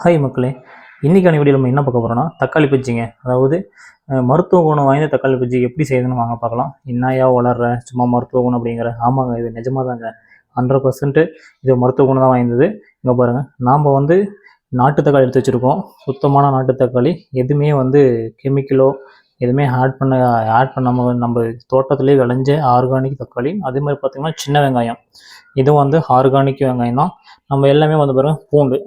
Hi மக்களே இன்றைக்கான video நம்ம என்ன பார்க்க போகிறோம்னா தக்காளி பஜ்ஜிங்க. அதாவது மருத்துவ குணம் வாய்ந்த தக்காளி பஜ்ஜி எப்படி செய்யுதுன்னு வாங்க பார்க்கலாம். என்னையா வளர்ற சும்மா மருத்துவ குணம் அப்படிங்கிற. ஆமாங்க இது நிஜமாக தாங்க ஹண்ட்ரட் பர்சன்ட்டு இது மருத்துவ குணம் தான் வாய்ந்தது. இங்கே பாருங்கள் நாம் வந்து நாட்டு தக்காளி எடுத்து வச்சுருக்கோம். சுத்தமான நாட்டு தக்காளி. எதுவுமே வந்து கெமிக்கலோ எதுவுமே ஆட் பண்ண ஆட் பண்ணாமல் நம்ம தோட்டத்திலே விளைஞ்ச ஆர்கானிக் தக்காளி. அதே மாதிரி பார்த்திங்கன்னா சின்ன வெங்காயம். இதுவும் வந்து ஆர்கானிக் வெங்காயம் தான். நம்ம எல்லாமே வந்து பாருங்கள் பூண்டு.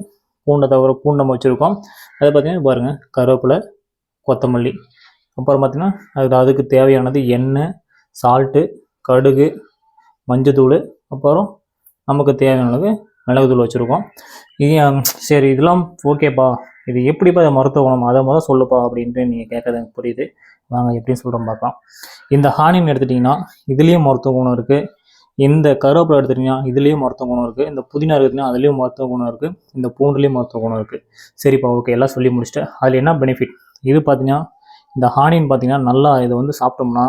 பூண்டை தவிர பூண்டு நம்ம வச்சுருக்கோம். அதை பார்த்தீங்கன்னா பாருங்கள் கருவேப்பிலை கொத்தமல்லி. அப்புறம் பார்த்திங்கன்னா அது அதுக்கு தேவையானது எண்ணெய் சால்ட்டு கடுகு மஞ்சத்தூள் அப்புறம் நமக்கு தேவையானது மிளகுத்தூள் வச்சுருக்கோம். இது சரி இதெல்லாம் ஓகேப்பா. இது எப்படிப்பா அதை மருத்துவ குணம்? அதை முதல் சொல்லுப்பா அப்படின்ட்டு நீங்கள் கேட்கறது எனக்கு புரியுது. வாங்க எப்படின்னு சொல்கிறோம் பார்க்கலாம். இந்த ஹானின்னு எடுத்துட்டிங்கன்னா இதுலேயும் மருத்துவ குணம் இருக்குது இந்த கருவேப்பிலை எடுத்துட்டிங்கன்னா இதுலேயும் மருத்துவ குணம் இருக்குது இந்த புதினா எடுத்துட்டிங்கன்னா அதுலேயும் மருத்துவ குணம் இருக்குது இந்த பூண்டுலேயும் மருத்துவ குணம் இருக்குது சரிப்பா ஓகே எல்லாம் சொல்லி முடிச்சுட்டு அதில் என்ன பெனிஃபிட் இது பார்த்தீங்கன்னா இந்த ஹானின்னு பார்த்தீங்கன்னா நல்லா இதை வந்து சாப்பிட்டோம்னா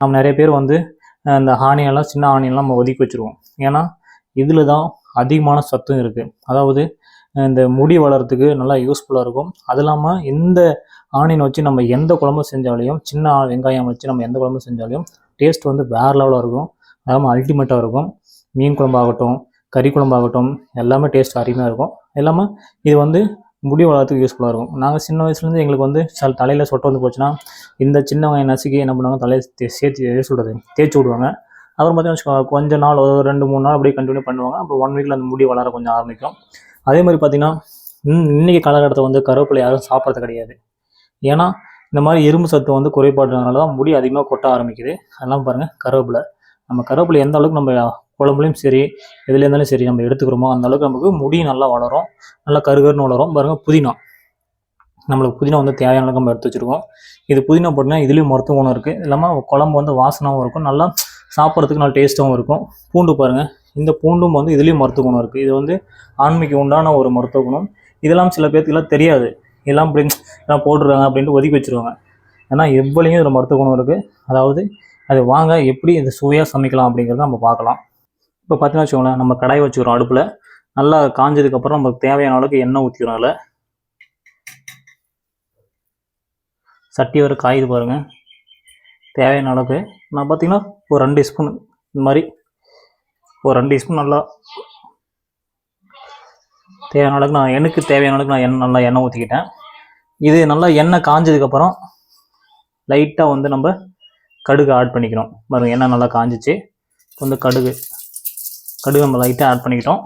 நம்ம நிறைய பேர் வந்து இந்த ஹானியெல்லாம் சின்ன ஹானியெல்லாம் நம்ம ஒதுக்கி வச்சுருவோம். ஏன்னா இதில் தான் அதிகமான சத்தும் இருக்குது அதாவது இந்த முடி வளர்கிறதுக்கு நல்லா யூஸ்ஃபுல்லாக இருக்கும். அது இல்லாமல் இந்த ஆனியன் வச்சு நம்ம எந்த குழம்பு செஞ்சாலையும் சின்ன வெங்காயம் வச்சு நம்ம எந்த குழம்பு செஞ்சாலையும் டேஸ்ட் வந்து வேறு லெவலாக இருக்கும். அதெல்லாம் அல்டிமேட்டாக இருக்கும். மீன் குழம்பாகட்டும் கறி குழம்பாகட்டும் எல்லாமே டேஸ்ட் அருமையாக இருக்கும். எல்லாமே இது வந்து முடி வளர்த்துக்கு யூஸ்ஃபுல்லாக இருக்கும். நாங்கள் சின்ன வயசுலேருந்து எங்களுக்கு வந்து சில தலையில் சொட்டை வந்து போச்சுன்னா இந்த சின்ன நசுக்கி என்ன பண்ணுவாங்க தலையை சேர்த்து எது சொல்கிறது தேய்ச்சி விடுவாங்க. அப்புறம் பார்த்தீங்கன்னா கொஞ்சம் கொஞ்ச நாள் ஒரு ரெண்டு மூணு நாள் அப்படியே கண்டினியூ பண்ணுவாங்க. அப்புறம் ஒன் வீக்கில் அந்த முடி வளர கொஞ்சம் ஆரம்பிக்கும். அதே மாதிரி பார்த்தீங்கன்னா இன்றைக்கி காலகட்டத்தை காலகட்டத்தில் வந்து கருவேப்பிலை யாரும் சாப்பிட்றது கிடையாது. ஏன்னா இந்த மாதிரி இரும்பு சத்து வந்து குறைபாடுனால தான் முடி அதிகமாக கொட்ட ஆரம்பிக்குது. அதெல்லாம் பாருங்கள் கருவேப்பிலை. நம்ம கருவேப்பிலை எந்த அளவுக்கு நம்ம குழம்புலையும் சரி எதுல இருந்தாலும் சரி நம்ம எடுத்துக்கிறோமோ அந்த அளவுக்கு நமக்கு முடி நல்லா வளரும். நல்லா கருகருன்னு வளரும். பாருங்க புதினா. நம்மளுக்கு புதினா வந்து தேவையான அளவுக்கு நம்ம எடுத்து வச்சிருக்கோம். இது புதினா போட்டிங்கன்னா இதுலேயும் மருத்துவ குணம் இருக்குது இல்லாமல் குழம்பு வந்து வாசனாகவும் இருக்கும். நல்லா சாப்பிட்றதுக்கு நல்லா டேஸ்ட்டாகவும் இருக்கும். பூண்டு பாருங்கள் இந்த பூண்டும் வந்து இதுலேயும் மருத்துவ குணம் இருக்குது இது வந்து ஆண்மைக்கு உண்டான ஒரு மருத்துவ குணம். இதெல்லாம் சில பேர்த்துக்கெல்லாம் தெரியாது. இதெல்லாம் இப்படி இதெல்லாம் போட்டுருக்காங்க அப்படின்ட்டு ஒதுக்கி வச்சிருவாங்க. ஏன்னா எவ்வளையும் இதில் மருத்துவ குணம் இருக்குது அதாவது அது வாங்க எப்படி இது சுவையாக சமைக்கலாம் அப்படிங்கிறத நம்ம பார்க்கலாம். இப்போ பார்த்தீங்கன்னா வச்சுக்கோங்களேன் நம்ம கடாய் வச்சுக்கிறோம் அடுப்பில். நல்லா காஞ்சதுக்கப்புறம் நமக்கு தேவையான அளவுக்கு எண்ணெய் ஊற்றிக்கிறோம் அதில். சட்டி வர காயுது பாருங்கள் தேவையான அளவுக்கு நான் பார்த்தீங்கன்னா ஒரு ரெண்டு ஸ்பூன் இந்த மாதிரி ஒரு ரெண்டு ஸ்பூன் நல்லா தேவையான அளவுக்கு நான் எனக்கு தேவையான அளவுக்கு நான் எண்ணெய் நல்லா எண்ணெய் ஊற்றிக்கிட்டேன் இது நல்லா எண்ணெய் காஞ்சதுக்கப்புறம் லைட்டாக வந்து நம்ம கடுகு ஆட் பண்ணிக்கிறோம். பாருங்க எண்ணெய் நல்லா காஞ்சிச்சு. வந்து கடுகு கடுகு நம்ம லைட்டாக ஆட் பண்ணிக்கிட்டோம்.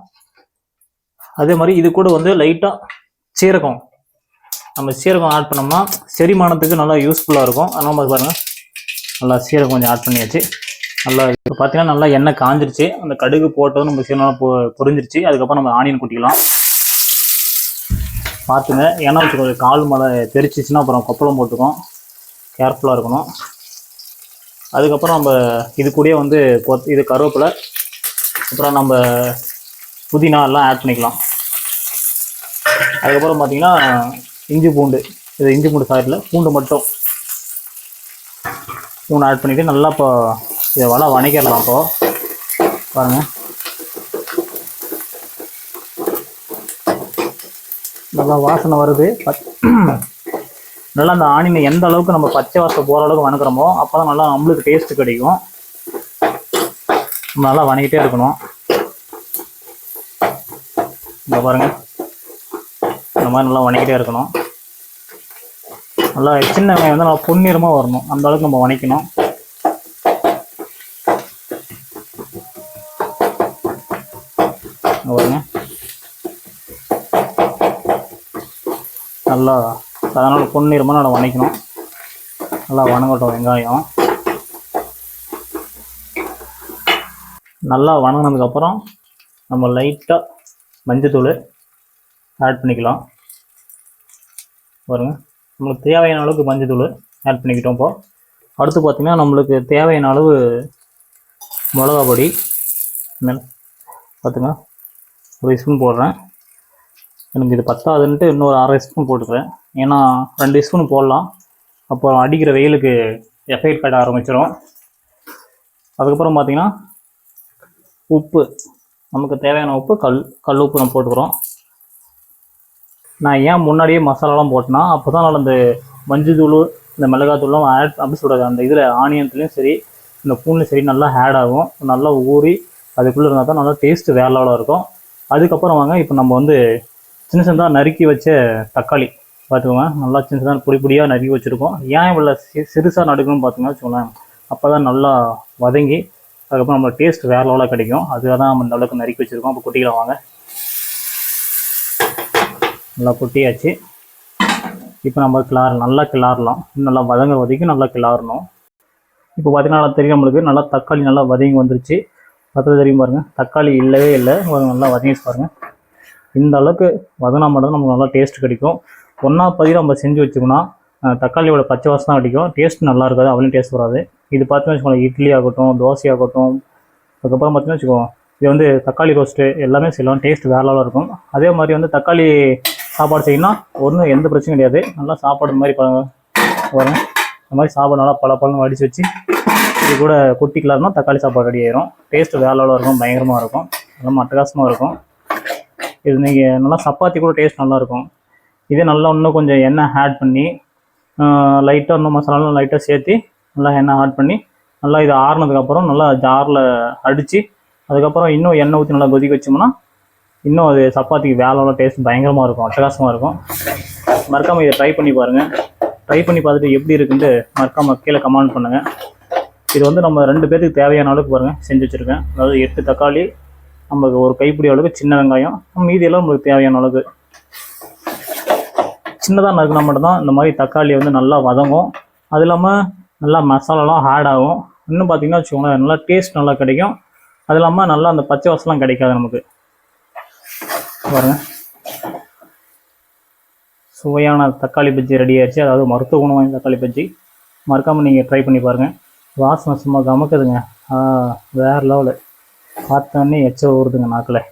அதே மாதிரி இது கூட வந்து லைட்டாக சீரகம். நம்ம சீரகம் ஆட் பண்ணோம்னா செரிமானத்துக்கு நல்லா யூஸ்ஃபுல்லாக இருக்கும். அதனால் நம்ம பாருங்கள் நல்லா சீரகம் கொஞ்சம் ஆட் பண்ணியாச்சு. நல்லா இப்போ பார்த்தீங்கன்னா நல்லா எண்ணெய் காஞ்சிருச்சு. அந்த கடுகு போட்டதும் நம்ம சீரகம் பொ பொரிஞ்சிருச்சு. அதுக்கப்புறம் நம்ம ஆனியன் குட்டிக்கலாம். பார்த்துங்க ஏன்னா கொஞ்சம் கால் மலை தெரிச்சிச்சுன்னா அப்புறம் கொப்பளம் போட்டுக்கும். கேர்ஃபுல்லாக இருக்கணும். அதுக்கப்புறம் நம்ம இது கூடயே வந்து கொத் இது கருவேப்பிலை அப்புறம் நம்ம புதினா எல்லாம் ஆட் பண்ணிக்கலாம். அதுக்கப்புறம் பார்த்தீங்கன்னா இஞ்சி பூண்டு இது இஞ்சி பூண்டு சாரில் பூண்டு மட்டும். பூண்டு ஆட் பண்ணிவிட்டு நல்லா இப்போ இதை வள வணக்கிடலாம் இப்போது பாருங்கள் நல்லா வாசனை வருது. நல்லா அந்த ஆனியனை எந்த அளவுக்கு நம்ம பச்சை வாசனை போகிற அளவுக்கு வணக்கிறோமோ அப்போ தான் நல்லா நம்மளுக்கு டேஸ்ட் கிடைக்கும். நம்ம நல்லா வணக்கிட்டே இருக்கணும். இந்த பாருங்க. இந்த மாதிரி நல்லா வணக்கிட்டே இருக்கணும். நல்லா சின்ன வெங்காயம் வந்து நல்லா பொன்னிறமாக வரணும். அந்த அளவுக்கு நம்ம வணக்கணும். பாருங்க. நல்லா அதனால் பொன்னிறமாக நல்லா வணக்கணும். நல்லா வணங்கட்டும் வெங்காயம். நல்லா வணங்கினதுக்கப்புறம் நம்ம லைட்டாக மஞ்சத்தூள் ஆட் பண்ணிக்கலாம். பாருங்கள் நம்மளுக்கு தேவையான அளவுக்கு மஞ்சத்தூள் ஆட் பண்ணிக்கிட்டோம் இப்போ. அடுத்து பார்த்திங்கன்னா நம்மளுக்கு தேவையான அளவு மிளகா பொடி. மேலே பார்த்துங்க ஒரு ஸ்பூன் போடுறேன். எனக்கு இது பத்தாதுன்ட்டு இன்னொரு அரை ஸ்பூன் போட்டுக்கிறேன். ஏன்னா ரெண்டு ஸ்பூன் போடலாம். அப்புறம் அடிக்கிற வெயிலுக்கு எஃபெக்ட் காட்ட ஆரம்பிச்சிடும் அதுக்கப்புறம் பார்த்திங்கன்னா உப்பு நமக்கு தேவையான உப்பு கல் கல் உப்பு நம்ம போட்டுக்கிறோம். நான் ஏன் முன்னாடியே மசாலாலாம் போட்டேன்னா அப்போ தான் அந்த மஞ்சள் தூள் இந்த மிளகாத்தூள்லாம் ஆட் அப்படி சொல்கிறது அந்த இதில் ஆனியன்ஸ்லேயும் சரி இந்த பூண்லையும் சரி நல்லா ஆட் ஆகும். நல்லா ஊறி அதுக்குள்ளே இருந்தால் தான் நல்லா டேஸ்ட்டு வேற லெவலாக இருக்கும். அதுக்கப்புறம் வாங்க இப்போ நம்ம வந்து சின்ன சின்னதாக நறுக்கி வச்ச தக்காளி. பார்த்துக்கோங்க. நல்லா சின்ன சின்னதாக பொடி பொடியாக நறுக்கி வச்சுருக்கோம். ஏன் இவ்வளோ சி சிறுசாக நடுக்கணும்னு பார்த்தீங்கன்னா வச்சுக்கோங்களேன். அப்போ தான் நல்லா வதங்கி அதுக்கப்புறம் நம்மளோட டேஸ்ட் வேறு லெவலாக கிடைக்கும். அதுக்காக தான் நம்ம அளவுக்கு நறுக்கி வச்சுருக்கோம். அப்போ கொட்டிக்கலாம் வாங்க. நல்லா கொட்டியாச்சு. இப்போ நம்ம கிளார் நல்லா கிளாரலாம். இன்னும் நல்லா வதங்க வதக்கி நல்லா கிளாறணும் இப்போ பார்த்தீங்கன்னா தெரியும் நம்மளுக்கு. நல்லா தக்காளி நல்லா வதங்கி வந்துருச்சு. பத்தில் தெரியும் பாருங்கள் தக்காளி இல்லவே இல்லை. நல்லா வதங்கி பாருங்கள் இந்த அளவுக்கு வதனா மட்டும் தான் நமக்கு நல்லா டேஸ்ட் கிடைக்கும். ஒன்றா பதி நம்ம செஞ்சு வச்சுக்கோன்னா தக்காளியோட பச்சை வாசம் தான் அடிக்கும். டேஸ்ட் நல்லா இருக்காது அவ்வளோ டேஸ்ட் வராது. இது பார்த்தீங்கன்னா வச்சுக்கோங்க இட்லி ஆகட்டும் தோசை ஆகட்டும் அதுக்கப்புறம் பார்த்தீங்கன்னா வச்சுக்கோங்க இது வந்து தக்காளி ரோஸ்ட்டு எல்லாமே செய்யலாம். டேஸ்ட் வேற லெவலாக இருக்கும். அதே மாதிரி வந்து தக்காளி சாப்பாடு செய்யணும்னா ஒன்றும் எந்த பிரச்சனையும் கிடையாது. நல்லா சாப்பாடு மாதிரி வரும் இந்த மாதிரி சாப்பாடு நல்லா பல பழம் வடித்து வச்சு இது கூட குட்டிக்கலாம்னா தக்காளி சாப்பாடு ரெடி ஆயிரும். டேஸ்ட் வேற லெவலாக இருக்கும் பயங்கரமாக இருக்கும். நல்லா அட்டகாசமாக இருக்கும். இது நீங்கள் நல்லா சப்பாத்தி கூட டேஸ்ட் நல்லாயிருக்கும். இதே நல்லா இன்னும் கொஞ்சம் எண்ணெய் ஆட் பண்ணி லைட்டாக இன்னும் மசாலாலாம் லைட்டாக சேர்த்து நல்லா எண்ணெய் ஆட் பண்ணி நல்லா இது ஆறுனதுக்கப்புறம் நல்லா ஜாரில் அடித்து அதுக்கப்புறம் இன்னும் எண்ணெய் ஊற்றி நல்லா கொதிக்க வச்சோம்னா இன்னும் அது சப்பாத்திக்கு வேலையோட டேஸ்ட் பயங்கரமாக இருக்கும் அட்டகாசமாக இருக்கும். மறக்காமல் இதை ட்ரை பண்ணி பாருங்கள் ட்ரை பண்ணி பார்த்துட்டு எப்படி இருக்குன்ட்டு மறக்காமல் கீழே கமெண்ட் பண்ணுங்கள் இது வந்து நம்ம ரெண்டு பேருக்கு தேவையான அளவுக்கு பாருங்கள் செஞ்சு வச்சுருக்கேன். அதாவது எட்டு தக்காளி நமக்கு ஒரு கைப்பிடி அளவுக்கு சின்ன வெங்காயம். மீதியெல்லாம் நம்மளுக்கு தேவையான அளவுக்கு. சின்னதாக நறுக்கினா மட்டும்தான் இந்த மாதிரி தக்காளி வந்து நல்லா வதங்கும். அது இல்லாமல் நல்லா மசாலாலாம் ஆட் ஆகும். இன்னும் பார்த்தீங்கன்னா வச்சுக்கோங்களேன் நல்லா டேஸ்ட் நல்லா கிடைக்கும். அது இல்லாமல் நல்லா அந்த பச்சை வாசலாம் கிடைக்காது நமக்கு. பாருங்கள் சுவையான தக்காளி பஜ்ஜி ரெடி ஆயிடுச்சு. அதாவது மருத்துவ குணம் வாய்ந்த தக்காளி பஜ்ஜி. மறக்காமல் நீங்கள் ட்ரை பண்ணி பாருங்கள் வாசனை சும்மா கமக்குதுங்க. வேறு லெவலு பார்த்தோன்னே எச்ச ஊறுதுங்க நாக்கில்.